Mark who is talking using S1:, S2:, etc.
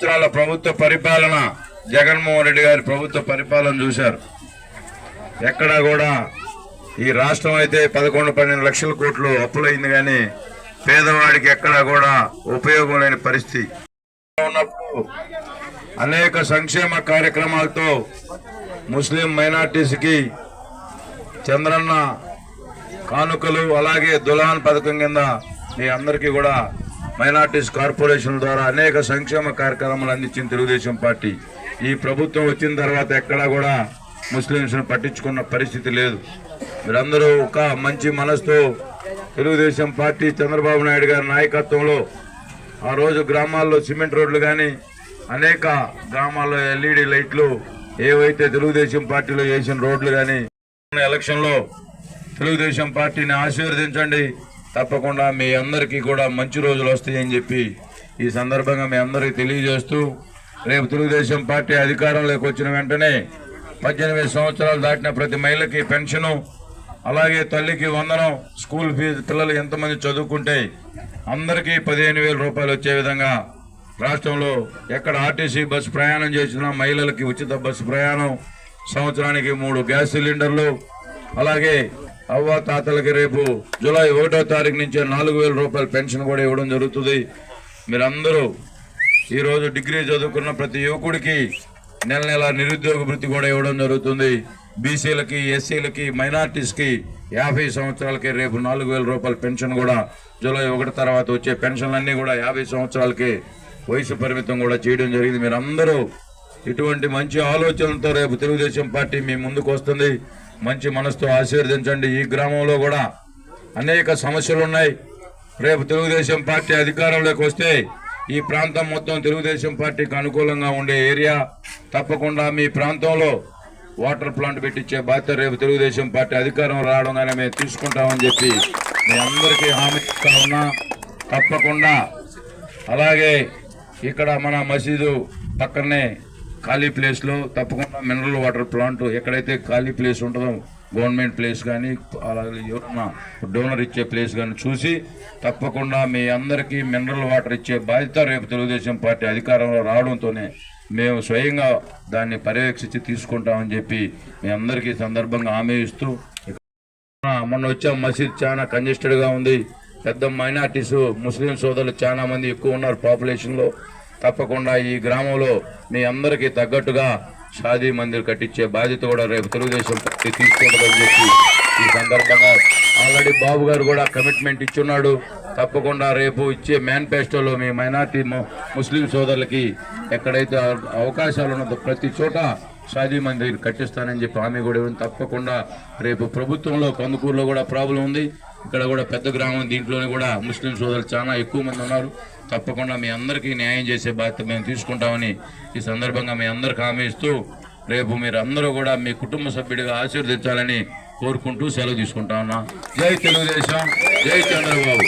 S1: సంవత్సరాల ప్రభుత్వ పరిపాలన జగన్మోహన్ రెడ్డి గారి ప్రభుత్వ పరిపాలన చూశారు. ఎక్కడా కూడా ఈ రాష్ట్రం అయితే పదకొండు పన్నెండు లక్షల కోట్లు అప్పులైంది కానీ పేదవాడికి ఎక్కడా కూడా ఉపయోగం లేని పరిస్థితి. ఉన్నప్పుడు అనేక సంక్షేమ కార్యక్రమాలతో ముస్లిం మైనార్టీస్కి చంద్రన్న కానుకలు అలాగే దులాన్ పథకం కింద మీ అందరికీ కూడా మైనార్టీస్ కార్పొరేషన్ ద్వారా అనేక సంక్షేమ కార్యక్రమాలు అందించిన తెలుగుదేశం పార్టీ. ఈ ప్రభుత్వం వచ్చిన తర్వాత ఎక్కడా కూడా ముస్లింస్ను పట్టించుకున్న పరిస్థితి లేదు. మీరందరూ ఒక మంచి మనసుతో తెలుగుదేశం పార్టీ చంద్రబాబు నాయుడు గారి నాయకత్వంలో ఆ రోజు గ్రామాల్లో సిమెంట్ రోడ్లు కానీ అనేక గ్రామాల్లో ఎల్ఈడి లైట్లు ఏవైతే తెలుగుదేశం పార్టీలో వేసిన రోడ్లు కానీ ఎలక్షన్లో తెలుగుదేశం పార్టీని ఆశీర్వదించండి. తప్పకుండా మీ అందరికీ కూడా మంచి రోజులు వస్తాయని చెప్పి ఈ సందర్భంగా మీ అందరికీ తెలియజేస్తూ రేపు తెలుగుదేశం పార్టీ అధికారంలోకి వచ్చిన వెంటనే పద్దెనిమిది సంవత్సరాలు దాటిన ప్రతి మహిళకి పెన్షను అలాగే తల్లికి వందనం స్కూల్ ఫీజు పిల్లలు ఎంతమంది చదువుకుంటే అందరికీ పదిహేను వేల రూపాయలు వచ్చే విధంగా రాష్ట్రంలో ఎక్కడ ఆర్టీసీ బస్సు ప్రయాణం చేసినా మహిళలకి ఉచిత బస్సు ప్రయాణం సంవత్సరానికి మూడు గ్యాస్ సిలిండర్లు అలాగే అవ్వ తాతలకి రేపు జూలై ఒకటో తారీఖు నుంచి నాలుగు వేల రూపాయల పెన్షన్ కూడా ఇవ్వడం జరుగుతుంది. మీరందరూ ఈరోజు డిగ్రీ చదువుకున్న ప్రతి యువకుడికి నెల నెల నిరుద్యోగ వృత్తి కూడా ఇవ్వడం జరుగుతుంది. బీసీలకి ఎస్సీలకి మైనార్టీస్కి యాభై సంవత్సరాలకి రేపు నాలుగు వేల రూపాయల పెన్షన్ కూడా జూలై ఒకటి తర్వాత వచ్చే పెన్షన్లన్నీ కూడా యాభై సంవత్సరాలకి వయసు పరిమితం కూడా చేయడం జరిగింది. మీరందరూ ఇటువంటి మంచి ఆలోచనలతో రేపు తెలుగుదేశం పార్టీ మీ ముందుకు వస్తుంది. మంచి మనసుతో ఆశీర్వదించండి. ఈ గ్రామంలో కూడా అనేక సమస్యలు ఉన్నాయి. రేపు తెలుగుదేశం పార్టీ అధికారంలోకి వస్తే ఈ ప్రాంతం మొత్తం తెలుగుదేశం పార్టీకి అనుకూలంగా ఉండే ఏరియా తప్పకుండా మీ ప్రాంతంలో వాటర్ ప్లాంట్ పెట్టించే బాధ్యత రేపు తెలుగుదేశం పార్టీ అధికారం రావడంగానే మేము తీసుకుంటామని చెప్పి మీ అందరికీ హామీ ఇస్తా ఉన్నా. తప్పకుండా. అలాగే ఇక్కడ మన మసీదు పక్కనే ఖాళీ ప్లేస్లో తప్పకుండా మినరల్ వాటర్ ప్లాంట్ ఎక్కడైతే ఖాళీ ప్లేస్ ఉంటుందో గవర్నమెంట్ ప్లేస్ కానీ అలాగే ఎవరన్నా డోనర్ ఇచ్చే ప్లేస్ కానీ చూసి తప్పకుండా మీ అందరికీ మినరల్ వాటర్ ఇచ్చే బాధ్యత రేపు తెలుగుదేశం పార్టీ అధికారంలో రావడంతోనే మేము స్వయంగా దాన్ని పర్యవేక్షించి తీసుకుంటామని చెప్పి మీ అందరికీ సందర్భంగా హామీ ఇస్తూ మొన్న వచ్చే మసీద్ చాలా కంజెస్టెడ్గా ఉంది. పెద్ద మైనార్టీస్ ముస్లిం సోదరులు చాలా మంది ఎక్కువ ఉన్నారు పాపులేషన్లో తప్పకుండా ఈ గ్రామంలో మీ అందరికీ తగ్గట్టుగా షాదీ మందిర్ కట్టించే బాధ్యత కూడా రేపు తెలుగుదేశం పార్టీ తీసుకుంటుందని చెప్పి ఈ సందర్భంగా ఆల్రెడీ బాబు గారు కూడా కమిట్మెంట్ ఇచ్చున్నాడు. తప్పకుండా రేపు ఇచ్చే మేనిఫెస్టోలో మీ మైనార్టీ ముస్లిం సోదరులకి ఎక్కడైతే అవకాశాలు ఉన్నదో ప్రతి చోట షాదీ మందిర్ కట్టిస్తానని చెప్పి హామీ కూడా తప్పకుండా రేపు ప్రభుత్వంలో కందుకూరులో కూడా ప్రాబ్లం ఉంది. ఇక్కడ కూడా పెద్ద గ్రామం దీంట్లోనే కూడా ముస్లిం సోదరులు చాలా ఎక్కువ మంది ఉన్నారు. తప్పకుండా మీ అందరికీ న్యాయం చేసే బాధ్యత మేము తీసుకుంటామని ఈ సందర్భంగా మీ అందరికి హామీ ఇస్తూ రేపు మీరు అందరూ కూడా మీ కుటుంబ సభ్యుడిగా ఆశీర్వదించాలని కోరుకుంటూ సెలవు తీసుకుంటా ఉన్నా. జై తెలుగుదేశం జై చంద్రబాబు.